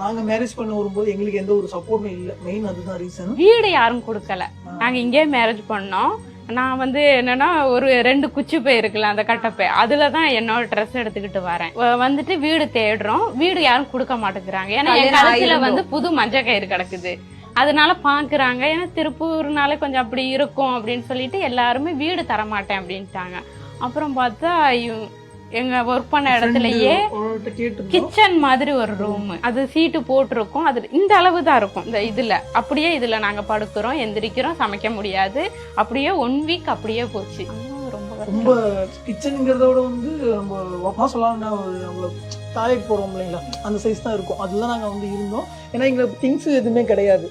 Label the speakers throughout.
Speaker 1: நாங்க மேரேஜ் பண்ண வரும்போது எங்களுக்கு எந்த ஒரு சப்போர்ட்டும் இல்ல. மெயின் அதுதான் ரீசன்
Speaker 2: வீடு யாரும் கொடுக்கல. நாங்க இங்கேயே மேரேஜ் பண்ணோம். நான் வந்து என்னன்னா ஒரு ரெண்டு குச்சி பை இருக்குல்ல அந்த கட்டப்பை அதுல தான் என்னோட ட்ரெஸ் எடுத்துக்கிட்டு வரேன். வந்துட்டு வீடு தேடுறோம். வீடு யாரும் கொடுக்க மாட்டேங்கிறாங்க. ஏன்னா என் கழுத்துல. வந்து புது மஞ்சள் கயிறு கிடக்குது. அதனால பாக்குறாங்க. ஏன்னா திருப்பூர்னாலே கொஞ்சம் அப்படி இருக்கும் அப்படின்னு சொல்லிட்டு எல்லாருமே வீடு தர மாட்டேன் அப்படின்ட்டாங்க. அப்புறம் பார்த்தா எங்க ஒர்க் பண்ண இடத்துலயே கிச்சன் மாதிரி ஒரு ரூம் அது சீட்டு போட்டிருக்கோம். அது இந்த அளவு தான் இருக்கும். இந்த இதுல. அப்படியே இதுல நாங்க படுக்கிறோம் எந்திரிக்கிறோம் சமைக்க முடியாது. அப்படியே ஒன் வீக் அப்படியே போச்சு. ரொம்ப
Speaker 1: கிச்சனுங்கிறத விட வந்து நம்ம ஒப்பா சொல்லலாம்னா ஒரு நம்மள டாய்லெட் போடுறோம் இல்லைங்களா? அந்த சைஸ் தான் இருக்கும். அதுல நாங்க வந்து இருந்தோம். ஏன்னா எங்களுக்கு திங்ஸ் எதுவுமே கிடையாது.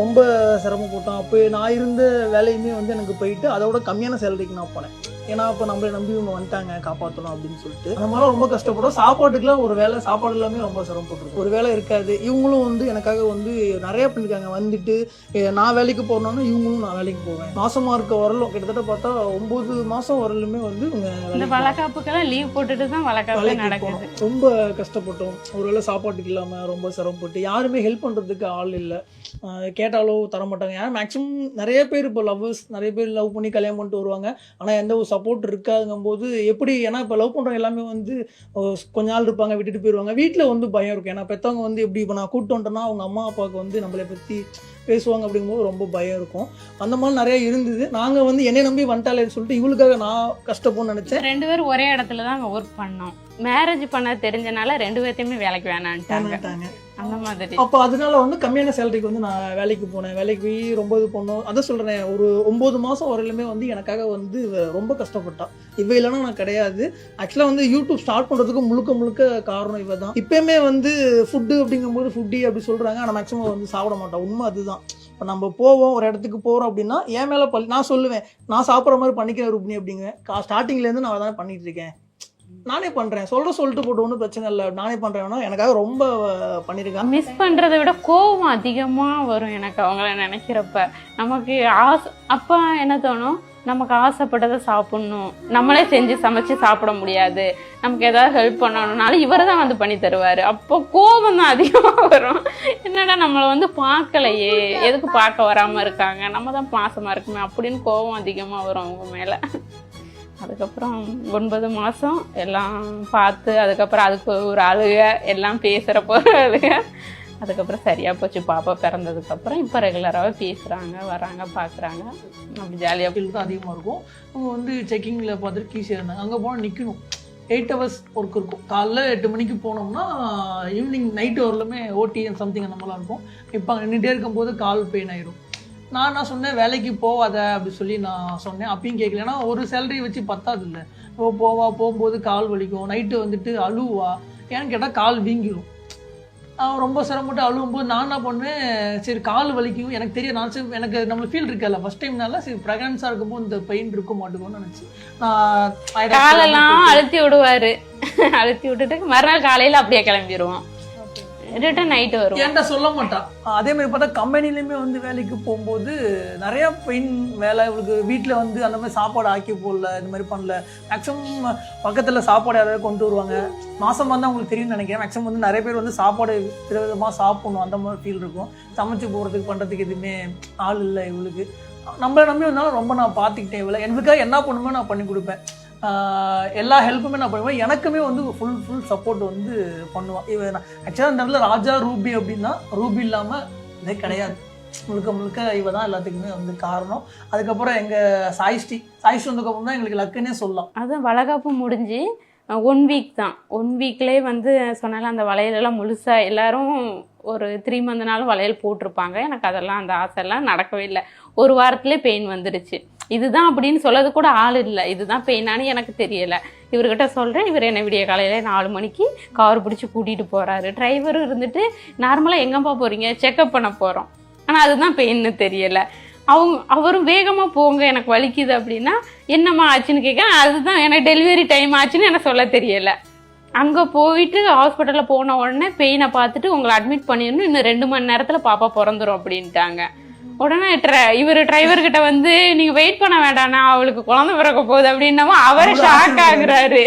Speaker 1: ரொம்ப சிரமப்பட்டோம். அப்போ நான் இருந்த வேலையுமே வந்து எனக்கு போயிட்டு அதோட கம்மியான சேலரிக்கு நான் போனேன். ஏன்னா அப்போ நம்மளை நம்பி இவங்க வந்துட்டாங்க காப்பாற்றணும் அப்படின்னு சொல்லிட்டு. அந்த மாதிரிலாம் ரொம்ப கஷ்டப்பட்டோம் சாப்பாட்டுக்குலாம் ஒரு வேலை சாப்பாடு எல்லாமே ரொம்ப சிரமப்பட்டிருக்கும். ஒரு வேலை இருக்காது. இவங்களும் வந்து எனக்காக வந்து நிறைய பண்ணிருக்காங்க. வந்துட்டு நான் வேலைக்கு போனோன்னா இவங்களும் நான் வேலைக்கு போவேன். மாசமா இருக்க வரலும் கிட்டத்தட்ட பார்த்தா ஒன்பது மாசம் வரலுமே வந்து இவங்க.
Speaker 2: வளக்காப்புக்கெல்லாம் லீவ் போட்டுட்டு தான் வளக்காப்பு
Speaker 1: போனோம். ரொம்ப கஷ்டப்பட்டோம். ஒருவேளை சாப்பாட்டுக்கு இல்லாம ரொம்ப சிரமப்பட்டு யாருமே ஹெல்ப் பண்றதுக்கு ஆள் இல்லை. கேட்டாலோ தர மாட்டாங்க ஏன்னா மேக்ஸிமம் நிறைய பேர் இப்போ லவ்வர்ஸ் நிறைய பேர் லவ் பண்ணி கல்யாணம் பண்ணிட்டு வருவாங்க. ஆனா எந்த ஒரு சப்போர்ட் இருக்காதுங்கும் போது எப்படி ஏன்னா இப்போ லவ் பண்றவங்க எல்லாமே வந்து கொஞ்ச நாள் இருப்பாங்க விட்டுட்டு போயிடுவாங்க வீட்டில் வந்து பயம் இருக்கும். ஏன்னா பெற்றவங்க வந்து எப்படி இப்போ நான் கூப்பிட்டு வந்துட்டேன்னா அவங்க அம்மா அப்பாவுக்கு வந்து நம்மளை பற்றி பேசுவாங்க அப்படிங்கும்போது ரொம்ப பயம் இருக்கும். அந்த மாதிரி நிறைய இருந்தது. நாங்கள் வந்து என்னை நம்பி வந்துட்டாலேன்னு சொல்லிட்டு இவளுக்காக நான் கஷ்டப்போன்னு நினச்சேன்.
Speaker 2: ரெண்டு பேரும் ஒரே இடத்துல தான் ஒர்க் பண்ணோம். மேரேஜ் பண்ண தெரிஞ்சனால ரெண்டு பேர்த்தையுமே வேலைக்கு வேணான்ட்டாங்க. அந்த மாதிரி.
Speaker 1: அப்போ அதனால வந்து கம்மியான சேலரிக்கு வந்து நான் வேலைக்கு போனேன். வேலைக்கு போய் ரொம்ப இது பண்ணோம். அதான் சொல்கிறேன் ஒரு ஒம்பது மாதம் வரையிலுமே வந்து எனக்காக வந்து ரொம்ப கஷ்டப்பட்டான் இவ இல்லைனா நான் கிடையாது. ஆக்சுவலாக வந்து யூடியூப் ஸ்டார்ட் பண்ணுறதுக்கு முழுக்க முழுக்க காரணம் இவ தான். இப்போயுமே வந்து ஃபுட்டு அப்படிங்கும்போது ஃபுட்டி அப்படி சொல்கிறாங்க ஆனால் மேக்ஸிமம் வந்து சாப்பிட மாட்டோம் உண்மை அதுதான். இப்போ நம்ம போவோம் ஒரு இடத்துக்கு போகிறோம் அப்படின்னா என் மேலே பல் நான் சொல்லுவேன் நான் சாப்பிட்ற மாதிரி பண்ணிக்கிறேன் ரூபினி அப்படிங்க கா ஸ்டார்டிங்லேருந்து நான் அதான் பண்ணிட்டு இருக்கேன். நானே பண்றேன். சொல்ற சொல்லிட்டு போட்டு ஒன்றும் பிரச்சனை இல்லை. நானே பண்ணுறேன்னா எனக்காக ரொம்ப அஹ், பண்ணியிருக்கேன்
Speaker 2: மிஸ் பண்றதை விட கோவம் அதிகமா வரும் எனக்கு அவங்கள நினைக்கிறப்ப. நமக்கு ஆசை அப்ப என்ன தோணும்? நமக்கு ஆசைப்பட்டதை சாப்பிடணும். நம்மளே செஞ்சு சமைச்சு சாப்பிட முடியாது. நமக்கு ஏதாவது ஹெல்ப் பண்ணணும்னாலும் இவர் தான் வந்து பண்ணி தருவாரு. அப்போ கோபம் தான் அதிகமா வரும். என்னடா நம்மளை வந்து பார்க்கலையே? எதுக்கு பார்க்க வராம இருக்காங்க? நம்ம தான் பாசமா இருக்குமே அப்படின்னு கோபம் அதிகமாக வரும் அவங்க மேல. அதுக்கப்புறம் ஒன்பது மாதம் எல்லாம் பார்த்து அதுக்கப்புறம் அதுக்கு ஒரு அழுக எல்லாம் பேசுகிறப்போ அழுக அதுக்கப்புறம் சரியாக போச்சு. பாப்பா பிறந்ததுக்கப்புறம் இப்போ ரெகுலராகவே பேசுகிறாங்க வராங்க பார்க்குறாங்க அப்படி ஜாலியாக
Speaker 1: ஃபீல் தான் அதிகமாக இருக்கும். அவங்க வந்து செக்கிங்கில் பார்த்துட்டு கீஸியாக இருந்தாங்க அங்கே போனால் நிற்கணும் எயிட் ஹவர்ஸ் ஒர்க் இருக்கும். காலைல எட்டு மணிக்கு போனோம்னா ஈவினிங் நைட்டு வரலுமே ஓடி சம்திங் அந்த மாதிரிலாம் இருக்கும். இப்போ நின்றுட்டே இருக்கும்போது கால் பெயின் ஆயிரும். நான் என்ன சொன்னேன் வேலைக்கு போவாத அப்படி சொல்லி நான் சொன்னேன். அப்பயும் கேட்கல ஏன்னா ஒரு சேலரி வச்சு பத்தாது இல்லை ஓ போவா போகும்போது கால் வலிக்கும். நைட்டு வந்துட்டு அழுவா. ஏன்னு கேட்டால் கால் வீங்கிரும். அவன் ரொம்ப சிரமப்பட்டு அழுவும்போது நான் என்ன பண்ணேன் சரி கால் வலிக்கும். எனக்கு தெரியும் நான் சரி எனக்கு நம்மளுக்கு ஃபீல் இருக்கல ஃபர்ஸ்ட் டைம்னால சரி ப்ரெக்னன்ஸாக இருக்கும்போது இந்த பெயின் இருக்க மாட்டேங்கும்னு நினச்சி நான்
Speaker 2: காலெல்லாம் அழுத்தி விடுவாரு. அழுத்தி விட்டுட்டு மறுநாள் காலையில் அப்படியே கிளம்பிடுவோம் ரிட்டன் நைட்டு வருவோம்
Speaker 1: என்கிட்ட சொல்ல மாட்டான்? அதே மாதிரி பார்த்தா கம்பெனிலையுமே வந்து வேலைக்கு போகும்போது நிறைய பெயின் வேலை இவளுக்கு வீட்டில் வந்து அந்த மாதிரி சாப்பாடு ஆக்கி போடல இந்த மாதிரி பண்ணல. மேக்ஸிமம் பக்கத்தில் சாப்பாடு யாராவது கொண்டு வருவாங்க. மாதம் வந்து அவங்களுக்கு தெரியும்னு நினைக்கிறேன். மேக்ஸிமம் வந்து நிறைய பேர் வந்து சாப்பாடு விதவிதமாக சாப்பிடணும். அந்த மாதிரி ஃபீல் இருக்கும். சமைச்சு போகிறதுக்கு பண்ணுறதுக்கு எதுவுமே ஆள் இல்லை இவளுக்கு. நம்மளை நம்பி வந்தாலும் ரொம்ப நான் பார்த்துக்கிட்டேன் இவளை எனக்காக என்ன பண்ணுமோ நான் பண்ணி கொடுப்பேன். எல்லா ஹெல்ப்புமே நான் பண்ணுவேன். எனக்குமே வந்து ஃபுல் ஃபுல் சப்போர்ட் வந்து பண்ணுவான். இவன் ஆக்சுவலாக இந்த இடத்துல ராஜா ரூபி அப்படின்னா ரூபி இல்லாமல் இதே கிடையாது. முழுக்க முழுக்க இவ தான் எல்லாத்துக்குமே வந்து காரணம். அதுக்கப்புறம் எங்கள் சாய்ஸ்டி சாய்ஸ்டி வந்ததுக்கப்புறம் தான் எங்களுக்கு லக்குன்னே சொல்லலாம்.
Speaker 2: அதுவும் வளகாப்பு முடிஞ்சு ஒன் வீக் தான். ஒன் வீக்லேயே வந்து சொன்னால அந்த வளையலெல்லாம் முழுசாக எல்லாரும் ஒரு த்ரீ மந்த் நாள் வளையல் போட்டிருப்பாங்க. எனக்கு அதெல்லாம் அந்த ஆசைலாம் நடக்கவே இல்லை. ஒரு வாரத்துலேயே பெயின் வந்துடுச்சு இதுதான் அப்படின்னு சொல்லது கூட ஆள் இல்லை. இதுதான் பெயினானு எனக்கு தெரியலை. இவர்கிட்ட சொல்கிறேன் இவர் என்னை விடிய காலையில் நாலு மணிக்கு கார் பிடிச்சி கூட்டிகிட்டு போகிறாரு டிரைவரும் இருந்துட்டு நார்மலாக எங்கேப்பா போகிறீங்க செக்கப் பண்ண போகிறோம் ஆனால் அதுதான் பெயின்னு தெரியலை. அவங்க அவரும் வேகமாக போங்க எனக்கு வலிக்குது அப்படின்னா என்னம்மா ஆச்சுன்னு கேட்க அதுதான் எனக்கு டெலிவரி டைம் ஆச்சுன்னு எனக்கு சொல்ல தெரியலை. அங்கே போயிட்டு ஹாஸ்பிட்டலில் போன உடனே பெயினை பார்த்துட்டு உங்களை அட்மிட் பண்ணிடணும் இன்னும் ரெண்டு மணி நேரத்தில் பாப்பா பிறந்துரும் அப்படின்ட்டாங்க. உடனே இவர் டிரைவர் கிட்ட வந்து நீங்க வெயிட் பண்ண வேண்டாம்னா அவளுக்கு குழந்தை பிறக்க போகுது அப்படின்னமோ அவரே ஷாக். ஆகுறாரு.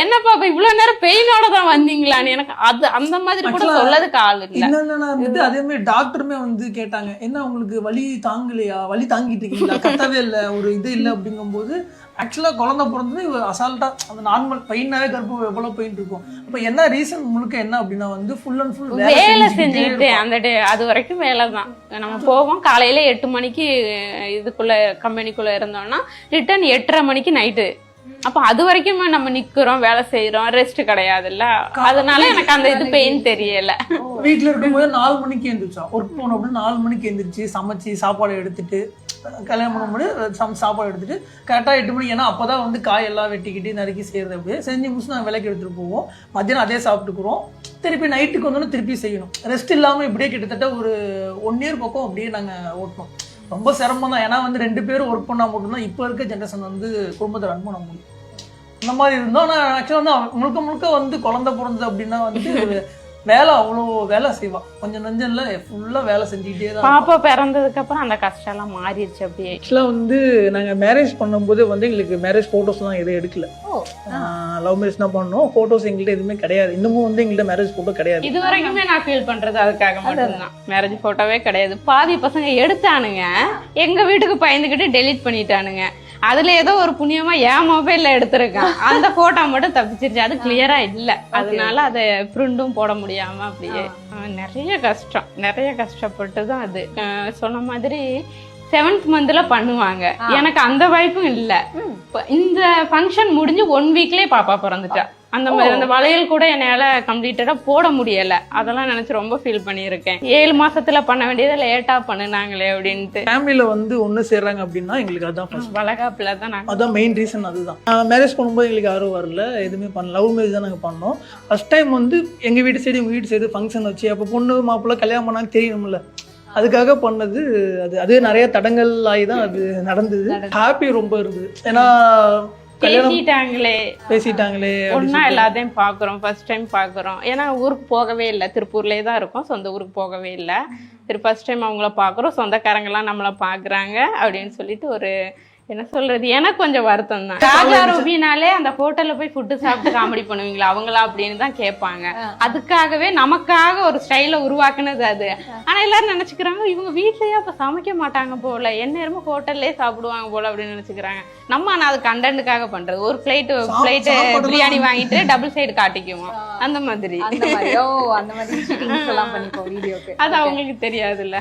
Speaker 2: என்னப்பா அப்ப இவ்வளவு நேரம் பெயினோட தான் வந்தீங்களான்னு எனக்கு அது அந்த மாதிரி கூட சொல்லதுக்கு ஆள் இல்ல.
Speaker 1: வந்துட்டு அதே மாதிரி டாக்டருமே வந்து கேட்டாங்க என்ன உங்களுக்கு வலி தாங்கலையா? வலி தாங்கிட்டு இருக்கீங்களா? கத்தவே இல்ல ஒரு இது இல்ல அப்படிங்கும்போது ஆக்சுவலா குழந்தை பிறந்தது அசால்ட்டா அந்த நார்மல் பெயினாவே கர்ப்பம் எவ்வளவு பெயின் இருக்கும். அப்ப என்ன ரீசன் முழுக்க என்ன அப்படின்னா வந்து ஃபுல் அண்ட் ஃபுல்
Speaker 2: வேலை செஞ்சுக்கிட்டு அந்த டே அது வரைக்கும் வேலை தான் நம்ம போவோம் காலையில எட்டு மணிக்கு இதுக்குள்ள கம்பெனிக்குள்ள இருந்தோம்னா ரிட்டர்ன் எட்டரை மணிக்கு நைட்டு அப்ப அது வரைக்கும் நம்ம நிக்கிறோம் வேலை செய்யறோம் ரெஸ்ட் கிடையாதுல்ல. அதனால எனக்கு அந்த இது பெயின் தெரியல.
Speaker 1: வீட்ல இருக்கும்போது நாலு மணிக்கு எழுந்திரிச்சா ஒர்க் போனோம் அப்படின்னு நாலு மணிக்கு எழுந்திரிச்சு சமைச்சு சாப்பாடு எடுத்துட்டு கல்யாணம் பண்ண முடியாது. சம் சாப்பாடு எடுத்துட்டு கரெக்டாக எட்டு மணிக்கு ஏன்னா அப்போ தான் வந்து காய் எல்லாம் வெட்டிக்கிட்டு நறுக்கி செய்கிறது அப்படியே. செஞ்சு முடிச்சு நாங்கள் விலைக்கு எடுத்துகிட்டு போவோம். மத்தியானம் அதே சாப்பிட்டுக்குறோம். திருப்பி நைட்டுக்கு வந்தோன்னு திருப்பி செய்யணும். ரெஸ்ட் இல்லாமல் இப்படியே கிட்டத்தட்ட ஒரு ஒன் இயர் பக்கம் அப்படியே நாங்கள் ஓட்டணும். ரொம்ப சிரமம் தான். ஏன்னா வந்து ரெண்டு பேரும் ஒர்க் பண்ணால் மட்டும்தான் இப்போ இருக்க ஜென்ரேஷன் வந்து குடும்பத்தை ரன் பண்ண முடியும். அந்த மாதிரி இருந்தோம். ஆனால் ஆக்சுவலாக வந்து முழுக்க முழுக்க வந்து குழந்த பிறந்தது அப்படின்னா வந்து வேலை அவ்வளோ வேலை செய்வா. கொஞ்சம் நஞ்சம் இல்லை ஃபுல்லாக வேலை செஞ்சுக்கிட்டே தான்
Speaker 2: பாப்பா பிறந்ததுக்கு அப்புறம் அந்த கஷ்டம் எல்லாம் மாறிடுச்சு அப்படியே.
Speaker 1: ஆக்சுவலாக வந்து நாங்கள் மேரேஜ் பண்ணும்போது வந்து எங்களுக்கு மேரேஜ் ஃபோட்டோஸ்லாம் எதுவும் எடுக்கல. லவ் மேரேஜ் தான் பண்ணோம். ஃபோட்டோஸ் எங்கள்கிட்ட எதுவுமே கிடையாது. இன்னமும் வந்து எங்கள்கிட்ட மேரேஜ் ஃபோட்டோ கிடையாது.
Speaker 2: இது வரைக்குமே நான் ஃபீல் பண்றது அதுக்காக மட்டும்தான். மேரேஜ் போட்டோவே கிடையாது. பாதி பசங்க எடுத்தானுங்க. எங்க வீட்டுக்கு பயந்துகிட்டு டெலீட் பண்ணிட்டானுங்க. அதுல ஏதோ ஒரு புண்ணியமா என் மொபைல்ல எடுத்திருக்கேன். அந்த போட்டோ மட்டும் தப்பிச்சிருச்சு. அது கிளியரா இல்ல. அதனால அதை பிரிண்டும் போட முடியாம அப்படியே நிறைய கஷ்டம். நிறைய கஷ்டப்பட்டு தான் அது சொன்ன மாதிரி செவன்த் மந்த்ல பண்ணுவாங்க. எனக்கு அந்த வாய்ப்பும் இல்ல. இந்த ஃபங்க்ஷன் முடிஞ்சு ஒன் வீக்லயே பாப்பா பிறந்துட்டா. அந்த மாதிரி அந்த வளையல் கூட என்னால கம்ப்ளீட்டடா போட முடியல. அதெல்லாம் நினைச்சு ரொம்ப ஃபீல் பண்ணியிருக்கேன். ஏழு மாசத்துல பண்ண வேண்டியதை லேட்டா பண்ணுனாங்களே அப்படின்ட்டு.
Speaker 1: ஃபேமிலியில் வந்து ஒன்று சேர்றாங்க அப்படின்னா எங்களுக்கு அதுதான்
Speaker 2: வளகாப்புல தான் நாங்க.
Speaker 1: அதான் மெயின் ரீசன் அதுதான். மேரேஜ் பண்ணும்போது எங்களுக்கு யாரும் வரல. எதுவுமே பண்ணல லவ் மேரேஜ் தான் நாங்கள் பண்ணோம். ஃபர்ஸ்ட் டைம் வந்து எங்கள் வீட்டு சைடு எங்கள் வீட்டு சைடு ஃபங்க்ஷன் வச்சு அப்போ பொண்ணு மாப்பிள்ளை கல்யாணம் பண்ணாங்க தெரியணும்ல. அதுக்காக பண்ணது அது அது நிறைய தடங்கள் ஆகி தான் அது நடந்தது. ஹாப்பி ரொம்ப இருந்தது. ஏன்னா
Speaker 2: பேசிட்டாங்களே.
Speaker 1: பேசிட்டாங்களே
Speaker 2: ஒன்னா. எல்லாத்தையும் பாக்குறோம் ஃபர்ஸ்ட் டைம் பாக்குறோம். ஏன்னா ஊருக்கு போகவே இல்லை. திருப்பூர்லயே தான் இருக்கோம். சொந்த ஊருக்கு போகவே இல்லை. சரி ஃபர்ஸ்ட் டைம் அவங்கள பாக்குறோம். சொந்தக்காரங்களாம் நம்மள பாக்குறாங்க அப்படின்னு சொல்லிட்டு ஒரு என்ன சொல்றது? எனக்கு கொஞ்சம் வருத்தம் தான் ராஜா ரூபினாலே அந்த ஹோட்டல்ல போய் ஃபுட்டு சாப்பிட்டு காமெடி பண்ணுவீங்களா? அவங்களா அப்படின்னு தான் கேட்பாங்க. அதுக்காகவே நமக்காக ஒரு ஸ்டைல உருவாக்குனது அது. ஆனா எல்லாரும் நினைச்சுக்கிறாங்க இவங்க வீட்லயே அப்ப சமைக்க மாட்டாங்க போல. எந்நேரமும் ஹோட்டல்லே சாப்பிடுவாங்க போல அப்படின்னு நினைச்சுக்கிறாங்க. நம்ம ஆனா அது கண்டென்ட்டுக்காக பண்றது. ஒரு பிளேட் பிளேட் பிரியாணி வாங்கிட்டு டபுள் சைடு காட்டிக்குவோம். அந்த மாதிரி.
Speaker 3: அந்த மாதிரி. ஓ அந்த மாதிரி cheatings எல்லாம் பண்ணிப்போம் வீடியோக்கு.
Speaker 2: அது அவங்களுக்கு தெரியாதுல்ல.